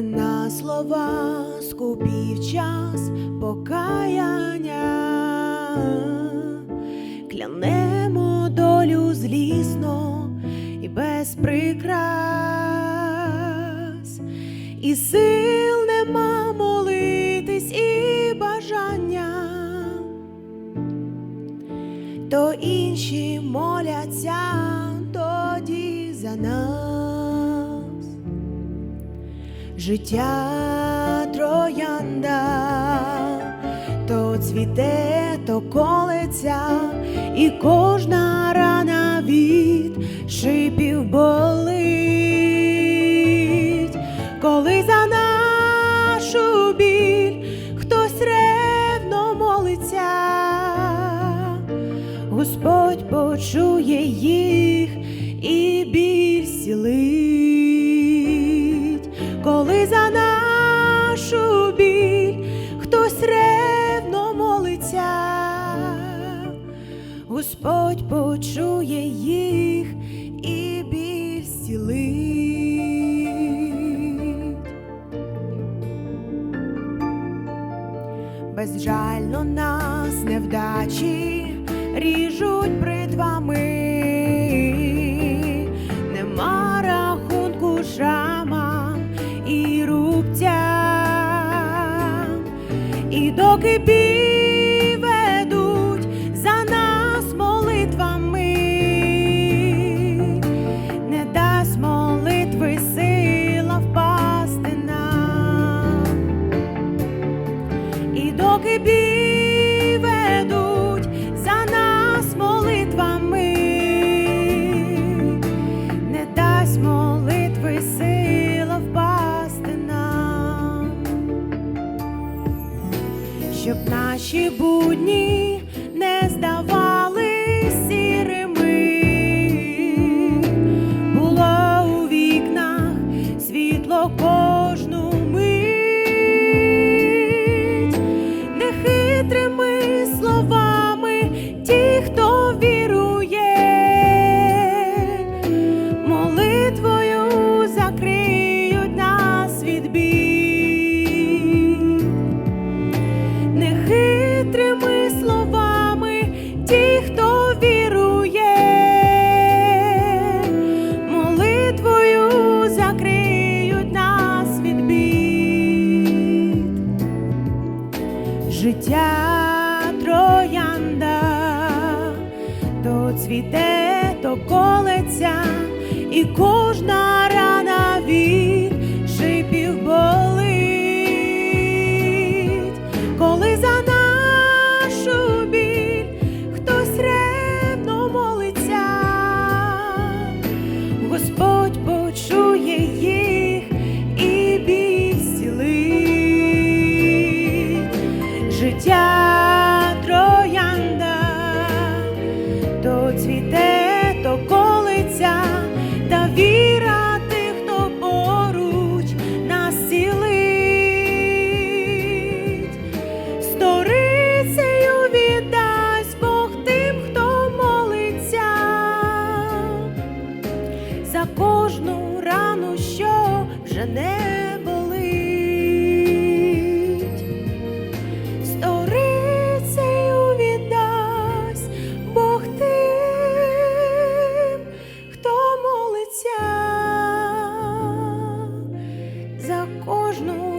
Мина слова скупів час покаяння, клянемо долю злісно і без прикрас, і сил нема молитись, і бажання, то інші моляться тоді за нас. Життя троянда, то цвіте, то колеться, і кожна рана від шипів болить, коли за нашу біль хтось ревно молиться, Господь почує їх Господь почує їх і біль зцілить. Безжально нас невдачі ріжуть бритвами, нема рахунку шрамам і рубцям, і доки бій І доки бій ведуть за нас молитвами, не дасть молитви сила впасти нам, щоб наші будні не здавали ті, хто вірує, молитвою закриють нас від бід. Життя троянда, то цвіте, то колеться, і кожна вже не болить. Сторицею віддасть Бог тим, хто молиться за кожну